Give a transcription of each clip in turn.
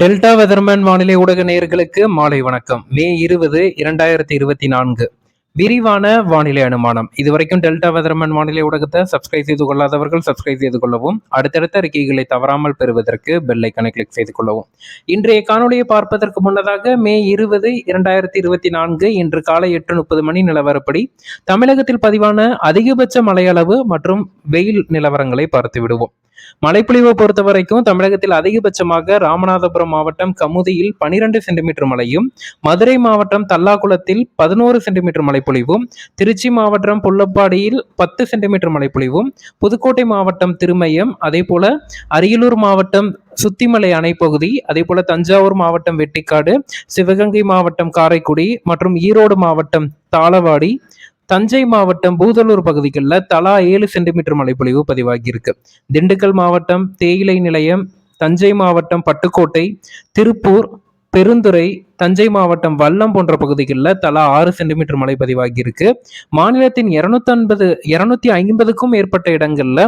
Delta weatherman வானிலை ஊடக நேயர்களுக்கு மாலை வணக்கம். மே இருபது இரண்டாயிரத்தி இருபத்தி நான்கு. விரிவான வானிலை அனுமானம். இதுவரைக்கும் டெல்டா வெதர்மேன் வானிலை ஊடகத்தை சப்ஸ்கிரைப் செய்து கொள்ளாதவர்கள் சப்ஸ்கிரைப் செய்து கொள்ளவும் அடுத்தடுத்த அறிக்கைகளை தவறாமல் பெறுவதற்கு பெல்லை கிளிக் செய்து கொள்ளவும். இன்றைய காணொலியை பார்ப்பதற்கு முன்னதாக மே இருபது இரண்டாயிரத்தி இருபத்தி நான்கு இன்று காலை எட்டு முப்பது மணி நிலவரப்படி தமிழகத்தில் பதிவான அதிகபட்ச மழையளவு மற்றும் வெயில் நிலவரங்களை பார்த்து விடுவோம் மழைப்பொழிவை பொறுத்த வரைக்கும் தமிழகத்தில் அதிகபட்சமாக ராமநாதபுரம் மாவட்டம் கமுதியில் பனிரெண்டு சென்டிமீட்டர் மழையும் மதுரை மாவட்டம் தல்லாகுளத்தில் பதினோரு சென்டிமீட்டர் மழைப்பொழிவும் திருச்சி மாவட்டம் புள்ளப்பாடியில் பத்து சென்டிமீட்டர் மழைப்பொழிவும் புதுக்கோட்டை மாவட்டம் திருமயம் அதே போல அரியலூர் மாவட்டம் சுத்திமலை அணைப்பகுதி அதே போல தஞ்சாவூர் மாவட்டம் வெட்டிக்காடு சிவகங்கை மாவட்டம் காரைக்குடி மற்றும் ஈரோடு மாவட்டம் தாளவாடி தஞ்சை மாவட்டம் பூதலூர் பகுதிகளில் தலா ஏழு சென்டிமீட்டர் மழைப்பொழிவு பதிவாகியிருக்கு. திண்டுக்கல் மாவட்டம் தேயிலை நிலையம் தஞ்சை மாவட்டம் பட்டுக்கோட்டை திருப்பூர் பெருந்துறை தஞ்சை மாவட்டம் வல்லம் போன்ற பகுதிகளில் தலா ஆறு சென்டிமீட்டர் மழை பதிவாகியிருக்கு. மாநிலத்தின் இருநூத்தி ஐம்பது இருநூத்தி ஐம்பதுக்கும் மேற்பட்ட இடங்கள்ல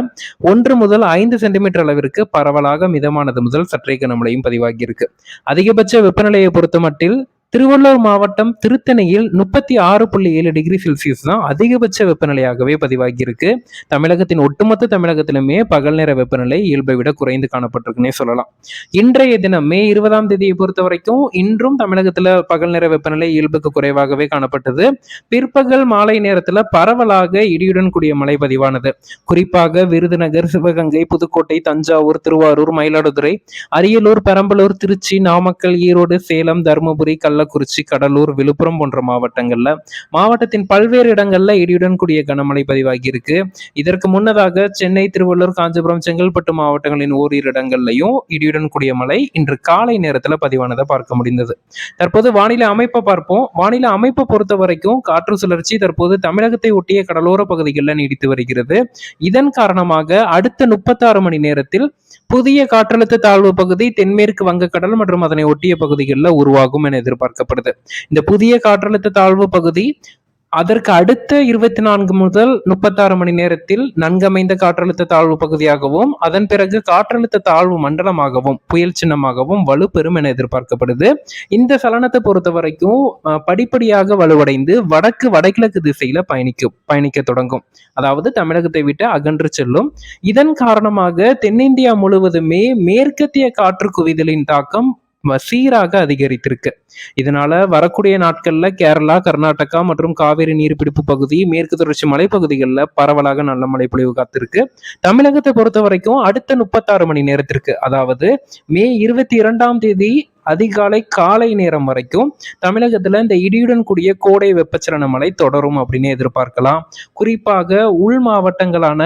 ஒன்று முதல் ஐந்து சென்டிமீட்டர் அளவிற்கு பரவலாக மிதமானது முதல் சற்றே கனமழையும் பதிவாகியிருக்கு. அதிகபட்ச வெப்பநிலையை பொறுத்த மட்டில் திருவள்ளூர் மாவட்டம் திருத்தணியில் முப்பத்தி ஆறு புள்ளி ஏழு டிகிரி செல்சியஸ் தான் அதிகபட்ச வெப்பநிலையாகவே பதிவாகியிருக்கு. தமிழகத்தின் ஒட்டுமொத்த தமிழகத்திலுமே பகல் நேர வெப்பநிலை இயல்பை விட குறைந்து காணப்பட்டிருக்குன்னே சொல்லலாம். இன்றைய தினம் மே இருபதாம் தேதியை பொறுத்த வரைக்கும் இன்றும் தமிழகத்துல பகல் நேர வெப்பநிலை இயல்புக்கு குறைவாகவே காணப்பட்டது. பிற்பகல் மாலை நேரத்துல பரவலாக இடியுடன் கூடிய மழை பதிவானது. குறிப்பாக விருதுநகர் சிவகங்கை புதுக்கோட்டை தஞ்சாவூர் திருவாரூர் மயிலாடுதுறை அரியலூர் பெரம்பலூர் திருச்சி நாமக்கல் ஈரோடு சேலம் தருமபுரி கள்ளக்குறிச்சி கடலூர் விழுப்புரம் போன்ற மாவட்டங்கள்ல மாவட்டத்தின் பல்வேறு இடங்கள்ல இடியுடன் கூடிய கனமழை பதிவாகி இருக்கு இதற்கு முன்னதாக சென்னை திருவள்ளூர் காஞ்சிபுரம் செங்கல்பட்டு மாவட்டங்களின் ஓரிரு இடங்கள்லையும் இடியுடன் கூடிய மழை இன்று காலை நேரத்துல பதிவானதை பார்க்க முடிந்தது. தற்போது வானிலை அமைப்பை பார்ப்போம். வானிலை அமைப்பை பொறுத்த வரைக்கும் காற்று சுழற்சி தற்போது தமிழகத்தை ஒட்டிய கடலோர பகுதிகளில் நீடித்து வருகிறது. இதன் காரணமாக அடுத்த முப்பத்தாறு மணி நேரத்தில் புதிய காற்றழுத்த தாழ்வு பகுதி தென்மேற்கு வங்கக்கடல் மற்றும் அதனை ஒட்டிய பகுதிகளில் உருவாகும் என எதிர்பார்க்கப்படுது இந்த புதிய காற்றழுத்த தாழ்வு பகுதி அதற்கு அடுத்த இருபத்தி நான்கு முதல் முப்பத்தாறு மணி நேரத்தில் நன்கமைந்த காற்றழுத்த தாழ்வு பகுதியாகவும் அதன் பிறகு காற்றழுத்த தாழ்வு மண்டலமாகவும் புயல் சின்னமாகவும் வலுப்பெறும் என எதிர்பார்க்கப்படுது. இந்த சலனத்தை பொறுத்த வரைக்கும் படிப்படியாக வலுவடைந்து வடக்கு வடகிழக்கு திசையில பயணிக்கும் பயணிக்க தொடங்கும். அதாவது தமிழகத்தை விட்டு அகன்று செல்லும். இதன் காரணமாக தென்னிந்தியா முழுவதுமே மேற்கத்திய காற்று குவிதலின் தாக்கம் சீராக அதிகரித்திருக்கு. இதனால வரக்கூடிய நாட்கள்ல கேரளா கர்நாடகா மற்றும் காவிரி நீர்பிடிப்பு பகுதி மேற்கு தொடர்ச்சி மலைப்பகுதிகளில் பரவலாக நல்ல மழை பொழிவு காத்திருக்கு. தமிழகத்தை பொறுத்த வரைக்கும் அடுத்த முப்பத்தாறு மணி நேரத்திற்கு அதாவது மே இருபத்தி இரண்டாம் தேதி அதிகாலை காலை நேரம் வரைக்கும் தமிழகத்துல இந்த இடியுடன் கூடிய கோடை வெப்பச்சலன மழை தொடரும் அப்படின்னு எதிர்பார்க்கலாம். குறிப்பாக உள் மாவட்டங்களான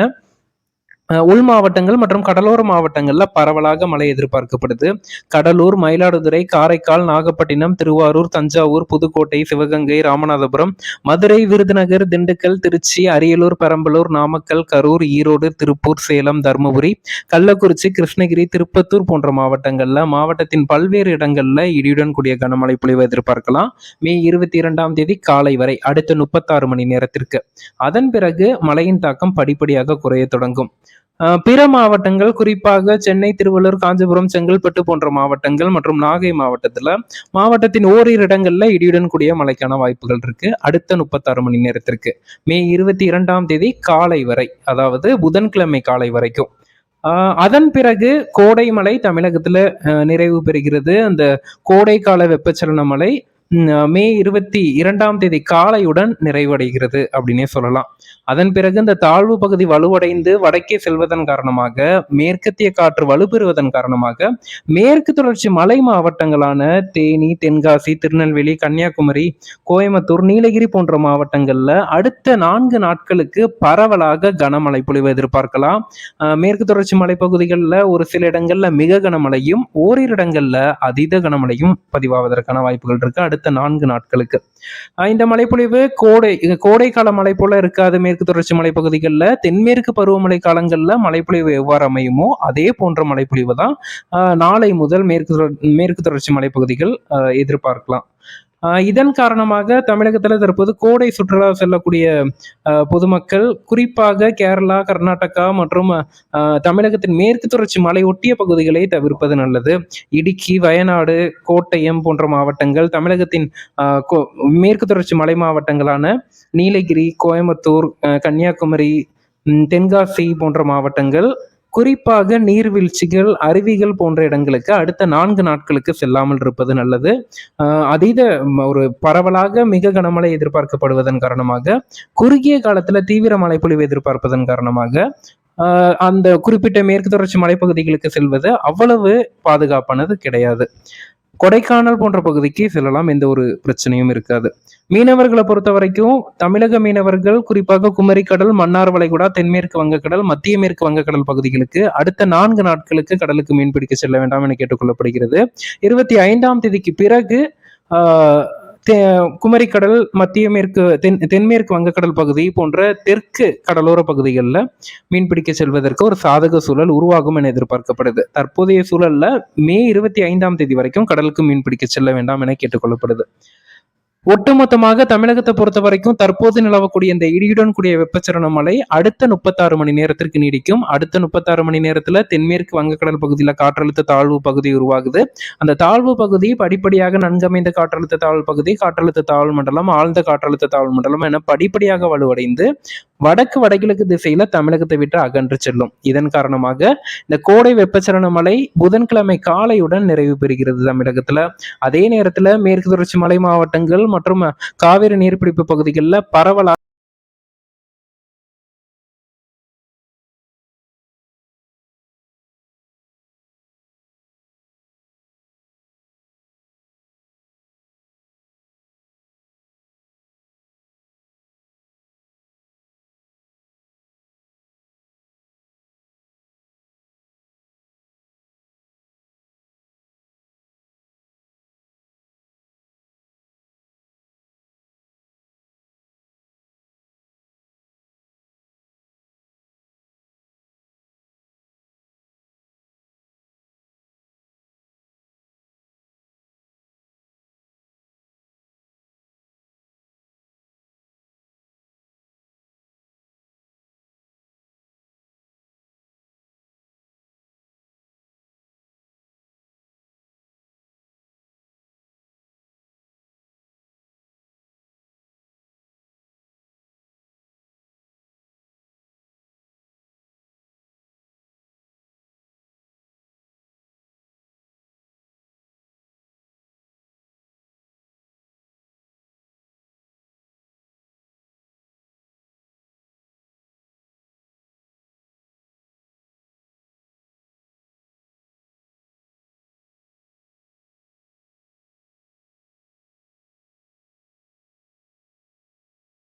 உள் மாவட்டங்கள் மற்றும் கடலோர மாவட்டங்கள்ல பரவலாக மழை எதிர்பார்க்கப்படுது. கடலூர் மயிலாடுதுறை காரைக்கால் நாகப்பட்டினம் திருவாரூர் தஞ்சாவூர் புதுக்கோட்டை சிவகங்கை ராமநாதபுரம் மதுரை விருதுநகர் திண்டுக்கல் திருச்சி அரியலூர் பெரம்பலூர் நாமக்கல் கரூர் ஈரோடு திருப்பூர் சேலம் தருமபுரி கள்ளக்குறிச்சி கிருஷ்ணகிரி திருப்பத்தூர் போன்ற மாவட்டங்கள்ல மாவட்டத்தின் பல்வேறு இடங்கள்ல இடியுடன் கூடிய கனமழை பொழிவை எதிர்பார்க்கலாம். மே இருபத்தி இரண்டாம் தேதி காலை வரை அடுத்த முப்பத்தாறு மணி நேரத்திற்கு. அதன் பிறகு மழையின் தாக்கம் படிப்படியாக குறைய தொடங்கும். பிற மாவட்டங்கள் குறிப்பாக சென்னை திருவள்ளூர் காஞ்சிபுரம் செங்கல்பட்டு போன்ற மாவட்டங்கள் மற்றும் நாகை மாவட்டத்தில் மாவட்டத்தின் ஓரிரு இடங்களில் இடியுடன் கூடிய மழைக்கான வாய்ப்புகள் இருக்கு. அடுத்த முப்பத்தாறு மணி நேரத்திற்கு மே இருபத்தி இரண்டாம் தேதி காலை வரை அதாவது புதன்கிழமை காலை வரைக்கும். அதன் பிறகு கோடை மழை தமிழகத்துல நிறைவு பெறுகிறது. அந்த கோடை கால வெப்பச்சலன மழை மே இருபத்தி இரண்டாம் தேதி காலையுடன் நிறைவடைகிறது அப்படின்னே சொல்லலாம். அதன் பிறகு இந்த தாழ்வு பகுதி வலுவடைந்து வடக்கே செல்வதன் காரணமாக மேற்கத்திய காற்று வலுப்பெறுவதன் காரணமாக மேற்கு தொடர்ச்சி மலை மாவட்டங்களான தேனி தென்காசி திருநெல்வேலி கன்னியாகுமரி கோயம்புத்தூர் நீலகிரி போன்ற மாவட்டங்கள்ல அடுத்த நான்கு நாட்களுக்கு பரவலாக கனமழை பொழிவு எதிர்பார்க்கலாம். மேற்கு தொடர்ச்சி மலைப்பகுதிகளில் ஒரு சில இடங்கள்ல மிக கனமழையும் ஓரிரு இடங்கள்ல அதீத கனமழையும் பதிவாவதற்கான வாய்ப்புகள் இருக்கு. அடுத்த நான்கு நாட்களுக்கு. இந்த மழைப்பொழிவு கோடை கோடைக்கால மழை போல இருக்காது மேற்கு தொடர்ச்சி மலைப்பகுதிகளில். தென்மேற்கு பருவமழை காலங்களில் மழைப்பொழிவு எவ்வாறு அமையுமோ அதே போன்ற மழைப்பொழிவு தான் நாளை முதல் மேற்கு மேற்கு தொடர்ச்சி மலைப்பகுதிகள் எதிர்பார்க்கலாம். இதன் காரணமாக தமிழகத்தில் தற்போது கோடை சுற்றுலா செல்லக்கூடிய பொதுமக்கள் குறிப்பாக கேரளா கர்நாடகா மற்றும் தமிழகத்தின் மேற்கு தொடர்ச்சி மலை ஒட்டிய பகுதிகளை தவிர்ப்பது நல்லது. இடுக்கி வயநாடு கோட்டயம் போன்ற மாவட்டங்கள் தமிழகத்தின் கோ- மேற்கு தொடர்ச்சி மலை மாவட்டங்களான நீலகிரி கோயம்புத்தூர் கன்னியாகுமரி தென்காசி போன்ற மாவட்டங்கள் குறிப்பாக நீர்வீழ்ச்சிகள் அருவிகள் போன்ற இடங்களுக்கு அடுத்த நான்கு நாட்களுக்கு செல்லாமல் இருப்பது நல்லது. ஆஹ் அதீத ஒரு பரவலாக மிக கனமழை எதிர்பார்க்கப்படுவதன் காரணமாக குறுகிய காலத்தில் தீவிர மழைப்பொழிவு எதிர்பார்ப்பதன் காரணமாக ஆஹ் அந்த குறிப்பிட்ட மேற்கு தொடர்ச்சி மலைப்பகுதிகளுக்கு செல்வது அவ்வளவு பாதுகாப்பானது கிடையாது. கொடைக்கானல் போன்ற பகுதிக்கு செல்லலாம் எந்த ஒரு பிரச்சனையும் இருக்காது. மீனவர்களை பொறுத்த வரைக்கும் தமிழக மீனவர்கள் குறிப்பாக குமரிக்கடல் மன்னார் வளைகுடா தென்மேற்கு வங்கக்கடல் மத்திய மேற்கு வங்கக்கடல் பகுதிகளுக்கு அடுத்த நான்கு நாட்களுக்கு கடலுக்கு மீன்பிடிக்க செல்ல வேண்டாம் என கேட்டுக்கொள்ளப்படுகிறது. இருபத்தி ஐந்தாம் தேதிக்கு பிறகு குமரிக்கடல் மத்திய மேற்கு தென் தென்மேற்கு வங்கக்கடல் பகுதி போன்ற தெற்கு கடலோர பகுதிகளில் மீன்பிடிக்க செல்வதற்கு ஒரு சாதக சூழல் உருவாகும் என எதிர்பார்க்கப்படுது. தற்போதைய சூழல்ல மே இருபத்தி ஐந்தாம் தேதி வரைக்கும் கடலுக்கு மீன்பிடிக்க செல்ல வேண்டாம் என கேட்டுக்கொள்ளப்படுது. ஒட்டுமொத்தமாக தமிழகத்தை பொறுத்த வரைக்கும் தற்போது நிலவக்கூடிய இந்த இடியுடன் கூடிய வெப்பச்சலன மழை அடுத்த முப்பத்தாறு மணி நேரத்திற்கு நீடிக்கும். அடுத்த முப்பத்தாறு மணி நேரத்துல தென்மேற்கு வங்கக்கடல் பகுதியில் காற்றழுத்த தாழ்வு பகுதி உருவாகுது. அந்த தாழ்வு பகுதி படிப்படியாக நன்கமைந்த காற்றழுத்த தாழ்வு பகுதி காற்றழுத்த தாழ்வு மண்டலம் ஆழ்ந்த காற்றழுத்த தாழ்வு மண்டலம் என படிப்படியாக வலுவடைந்து வடக்கு வடகிழக்கு திசையில தமிழகத்தை விட்டு அகன்று செல்லும். இதன் காரணமாக இந்த கோடை வெப்பச்சலன மழை புதன்கிழமை காலையுடன் நிறைவு பெறுகிறது தமிழகத்துல. அதே நேரத்துல மேற்கு தொடர்ச்சி மலை மாவட்டங்கள் மற்றும் காவிரி நீர்பிடிப்பு பகுதிகளில் பரவலாக